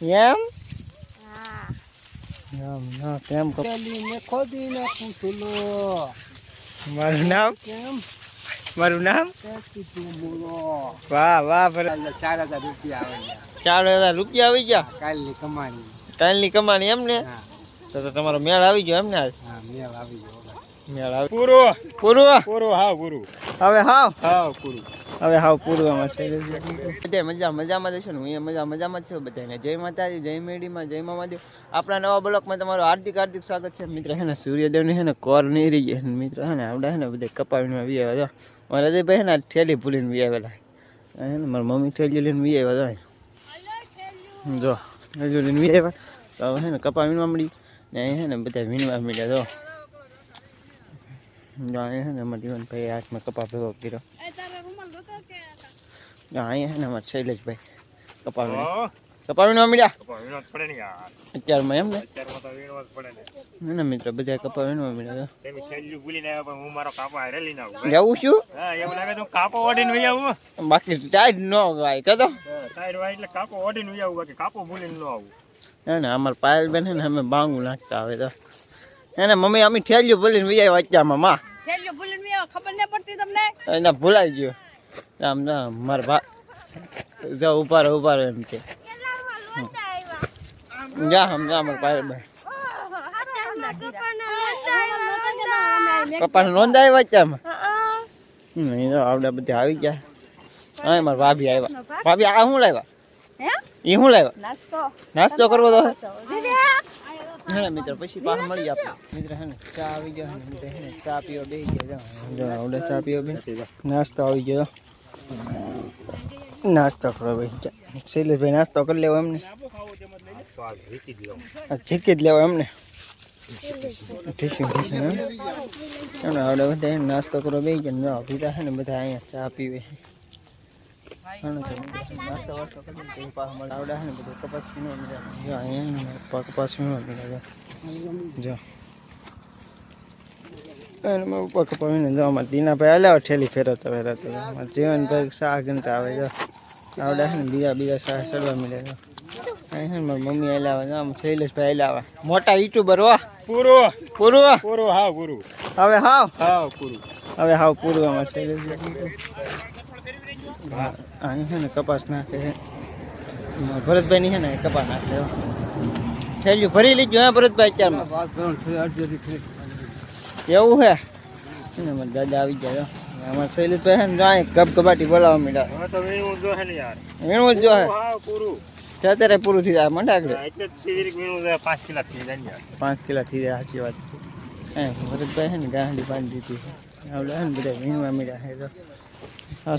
એમ? નામ ના કેમ કપલી ને ખોદી નાખું પૂછલો મારું નામ? કેમ? મારું નામ? વાહ વાહ ચાર હજાર રૂપિયા આવે છે. ચાર હજાર રૂપિયા આવી ગયા? કાલની કમાણી. કાલની કમાણી એમ ને? તો તો તમારો મેળ આવી ગયો એમ ને આજ હા મેળ આવી ગયો. મેળ આવી પૂરો. પૂરો? પૂરો હા પૂરું. હવે હાવ? હા પૂરું. હવે હાવ પૂર્વમાં છે. બધા મજા મજામાં જશો ને? હું મજા મજામાં જ છું બધાને જય માતાજી, જય મેડીમાં, જય મામાદેવ આપણા નવા બ્લોકમાં તમારું હાર્દિક હાર્દિક સ્વાગત છે. મિત્ર હે ને, સૂર્યદેવની હે ને, કોર નહીં રહી ગયા મિત્ર હે ને આપણે હે ને બધા કપાવીને વી આવ્યા હતા મારા હૃદયભાઈ હે ને ઠેલી ભૂલીને વી આવેલા હે ને, મારી મમ્મી ઠેલી લઈને વી આવ્યા હતા જો, હજુ લઈને વી આવ્યા તો હવે હે ને કપા વીણવા મળી ને હે ને બધા વીણવા મળ્યા તો હે ને, અમારા જીવનભાઈ હાથમાં કપા ભેગો કર્યો. અહીંયા હે ને અમારા શૈલેષભાઈ. કપા વીણે કપા વીણવા મળ્યા. ને અત્યારમાં એમ ને? અત્યારમાં તો વીણવા જ પડે ને. ને મિત્ર બધા કપા વીણવા મળ્યા. ભૂલીને આવ્યો જવું તો કાપો ઓઢીને વહી આવું બાકી ટાઈટ ન ગાય કદો ટાયર વાય એટલે કાપો ઓઢીને વહી આવું બાકી કાપો ભૂલીને ન આવું. હે ને અમારા પાયલ બેન ને અમે બાંગું નાખતા આવે તો. હે ને મમ્મી અમે ઠેલ્યું બોલીને વિજય વચ્ચામાં માં. છેલ્લું ભૂલીને મેં ખબર ન પડતી તમને? એને ભૂલાઈ ગયો. આમ ના મારા ભા જા ઊભા રહે ઊભા રહે એમ કે. જા હમ જા મારા પાયલ બેન પપ્પાને નોંધાય એ તો આવડે બધા આવી ગયા. હા મારા ભાભી આવ્યા. ભાભી? આ શું લાવ્યા? એ શું લાવ્યા? નાસ્તો. નાસ્તો કરવો તો હે હે ને મિત્ર પછી પાછા મળી આપણે મિત્ર હે ને ચા આવી ગયો હે ને મિત્ર હે ને ચા પીવા બેસી ગયા જો જો આવડે ચા પીવા બે નાસ્તો આવી ગયો નાસ્તો કરવા બેસી ગયા શૈલેષભાઈ નાસ્તો કરી લેવો એમને તો આ વીકી દીધો આ જીકી જ લેવો એમને ઠીસું ઠીસું એમ એમને આવડે બધા એને નાસ્તો કરવા બેસી ગયા ને જો પીતા હે ને બધા અહીંયા ચા પીવે દીનાભાઈ હાલ્યા ઠેલી ફેરવતા ફેરવતા જીવનભાઈ શાહ ગણતા આવે જો આવડે છે ને બીજા બીજા શાહ ચડવા મળ્યા જો અહીં છે મારી મમ્મી હાલ્યા આવે આમ શૈલેષભાઈ હાલ્યા આવે મોટા યુટ્યુબર હો પૂરો પૂરું પૂરો હા પૂરું હવે હાવ હા પૂરું હવે હાવ પૂરું અમારે શૈલેષભાઈ અહીં છે ને કપાસ નાખે છે. ભરતભાઈની છે ને કપાસ નાખે હો. થેલીયું ભરી લીધું હે ભરતભાઈ અત્યારમાં. એવું હે? ને દાદા આવી ગયા. અમારા શૈલેષભાઈ છે ને જાય કબ કબાટી બોલાવવા તો વીણવું જો હે ને યાર. વીણવું જો હે પૂરું અત્યારે પૂરું થઈ જાય મંડા આગળ છે પાંચ કિલા થઈ જાય પાંચ કિલા થઈ જાય સાચી વાત. હે ભરતભાઈ છે ને ગાંડી બાંધી દીધી છે. આવડે બધા વીણવા મીડ્યા હે તો. હા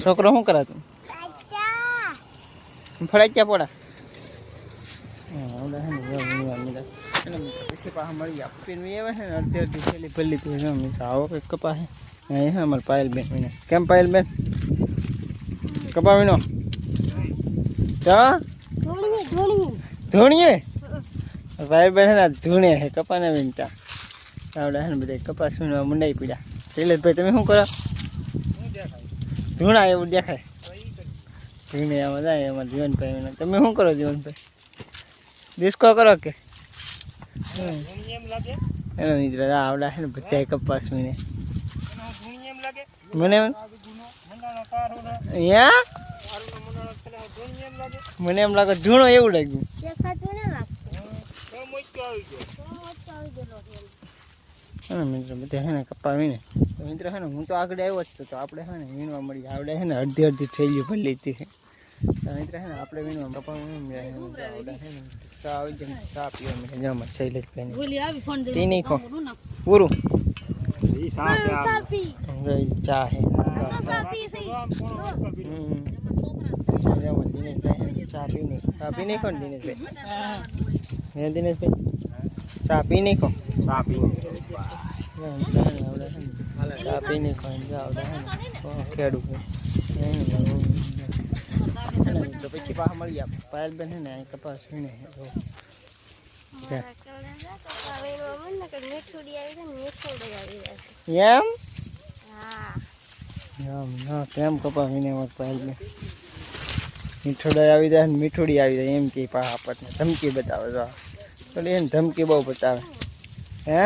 છોકરો શું કરે તું? ફળાઈ પોડા એને મિત્રો પછી પાછા મળી આપીને આવે છે ને અડધી અડધી થેલી ભરી લીધી છે આવો કંઈક કપા છે અહીં અમારે પાયલ બેન કેમ પાયલ બેન? કપા વિનો ધૂણીએ ભાઈ બેન ના ધૂણે છે કપાને વીણતા આવડે છે ને બધા કપાસ વીણવા મંડાઈ પીડ્યા. શૈલેષભાઈ તમે શું કરો? ધૂણા એવું દેખાય. ધૂણે આમાં જાય એમાં જીવનભાઈ તમે શું કરો જીવનભાઈ? ડિસ્કો કરો કે. એમ એનો નિદ્ર આવડા છે ને બધા કપાસ વીણે. મને અહીંયા એમ મને એમ લાગે ધૂણો એવું લાગ્યું. મિત્ર, બધા છે ને કપા વીણે. તો મિત્ર છે ને હું તો આગળ આવ્યો જ તો તો આપણે છે ને વીણવા મળી. આવડે છે ને અડધી અડધી થેલીઓ ભરી લીધી છે તો મિત્ર છે ને આપણે વીણવા કપા વીણવા મળ્યા છે ને તો આવડે છે ને ચા આવી જાય ને ચા પીવા મળે. જમા શૈલેષભાઈને ભૂલી આવી ફોન તી નહીં ખો. પૂરું. ઈ સાસ છે આ ચાપી ગઈ ચા હે. ચાપી સહી હમ. જમા દિનેશભાઈ ચા પી નહીં. ચા પી નહીં ખો ને દિનેશભાઈ? હે. દિનેશભાઈ? ચા પી નહીં ખો? ચા પી આવડે ખેડૂત તો પછી પાછા મળી જાય પાયલ બેન ને કપાસ ને એમ કેમ કપા વીણે વાત પાયલ બેન મીઠોડા આવી જાય મીઠોડી આવી જાય એમ કે પા આપણને ધમકી બતાવે તો એને ધમકી બહુ બતાવે. હે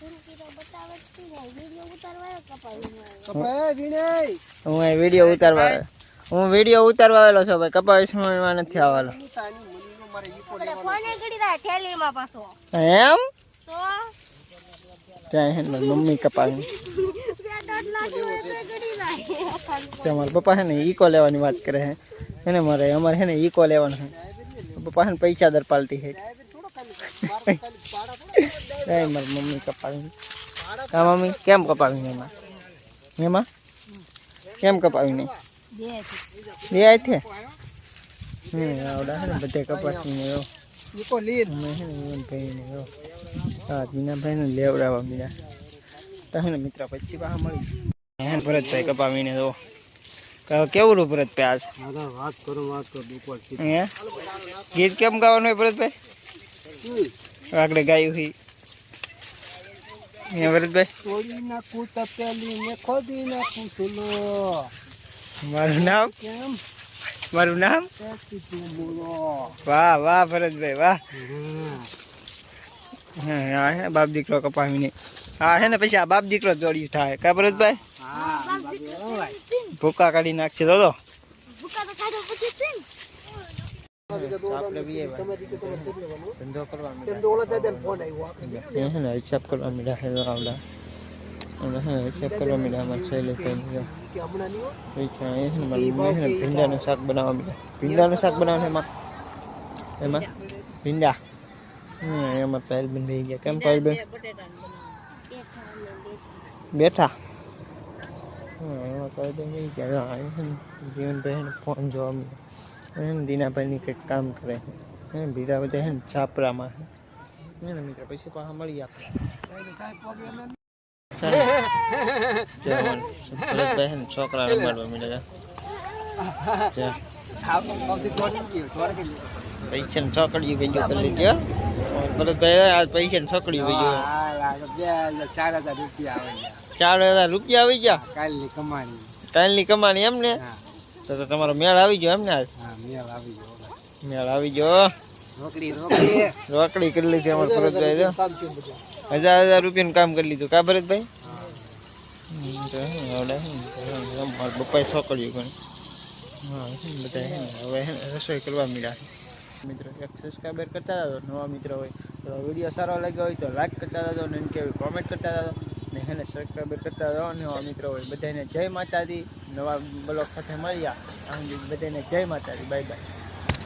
ધમકી તો બતાવે જ છે ને વીડિયો ઉતારવા કપાવી કપાય વિનય હું અહીં વીડિયો ઉતારવા આવ્યો. હું વીડિયો ઉતારવા આવેલો છું ભાઈ. નથી કરી રહ્યા થેલીમાં પાછો. એમ? ત્યાં મમ્મી કપાવી બે દોઢ લાખ એટલે કરી રહ્યા ત્યાં મારા પપ્પા છે ને ઈકો લેવાની વાત કરે છે એને મારે અમારે છે ને ઈકો લેવાનો છે પપ્પા છે ને પૈસા દર પાલટી છે. મારી મમ્મી કપાવી. હા મમ્મી કેમ કપાવી એમાં? એમાં? કેમ કપાવી નહીં બે આઈ છે હમ આવડા ને બધે એવો. ઈકો છે ને એવો. હા જીનાભાઈને લેવડાવવા મીડા તને મિત્ર પછી પાછા મળી હે ભરતભાઈ કપાવીને જો કેવું રૂપ ભરતભાઈ આજ? વાત કરો વાત ગીત કેમ ગાવાનું હોય ભરતભાઈ? આગળ ગાયું હોય હે ભરતભાઈ તોડી નાખું તપેલી ને ખોદી નાખું ચૂલો. મારું નામ? કેમ? મારું નામ? વાહ વાહ ભરતભાઈ વાહ. હા. હા હા હે બાપ દીકરો કપાવીને. હા હે ને પછી આ બાપ દીકરો જોડ્યું થાય. કા ભરતભાઈ? હા ભાઈ ભૂકા કાઢી નાખશે તો હિસાબ કરવા મીડા હિસાબ કરવા મીડા અમારે ભીંડાનું શાક બનાવવા મીડા એમાં એમાં ભીંડા એમાં પહેલબેન થઈ ગયા કેમ પહેલબેન બેઠા એમાં પહેલબેન ફોન જોવા મીડા એને દીનાભાઈની કંઈક કામ કરે છે. એમ બીજા બધા છે ને છાપરામાં છે. ને મિત્ર પછી પાછા મળી આપણે. એમ એમ. છોકરા રમાડવા મીડા ગયો, ગયો. પૈસા ને છોકડી ભેજો કરી હો. ભરતભાઈ આ પૈસા ને છોકડી બે ચાર હજાર રૂપિયા આવે ચાર હજાર રૂપિયા આવી ગયા? કાલની કમાણી. કાલની કમાણી એમ ને તો તો તમારો મેળ આવી ગયો એમ ને આજ હા મેળ આવી ગયો મેળ આવી ગયો રોકડી રોકડી. રોકડી કરી લીધી અમારે ભરતભાઈ જો કામ કેમ બધું. હજાર હજાર રૂપિયાનું કામ કરી લીધું. કા ભરતભાઈ? હમ, તો હે ને આવડે હે ને તો હે ને અમારા બપ્પાએ છોકરીઓ પણ હા હે ને બધા હે ને હવે હે ને રસોઈ કરવા મળ્યા છે. મિત્રો એક સબસ્ક્રાઈબર કરતા રહો નવા મિત્રો હોય તો વીડિયો સારો લાગ્યો હોય તો લાઈક કરતા રહો ને કે કોમેન્ટ કરતા રહો ને એને ને સબસ્ક્રાઈબર કરતા રહો નવા મિત્રો હોય, બધાને જય માતાજી. નવા બ્લોગ સાથે મળ્યા. બધાને જય માતાજી. Bye bye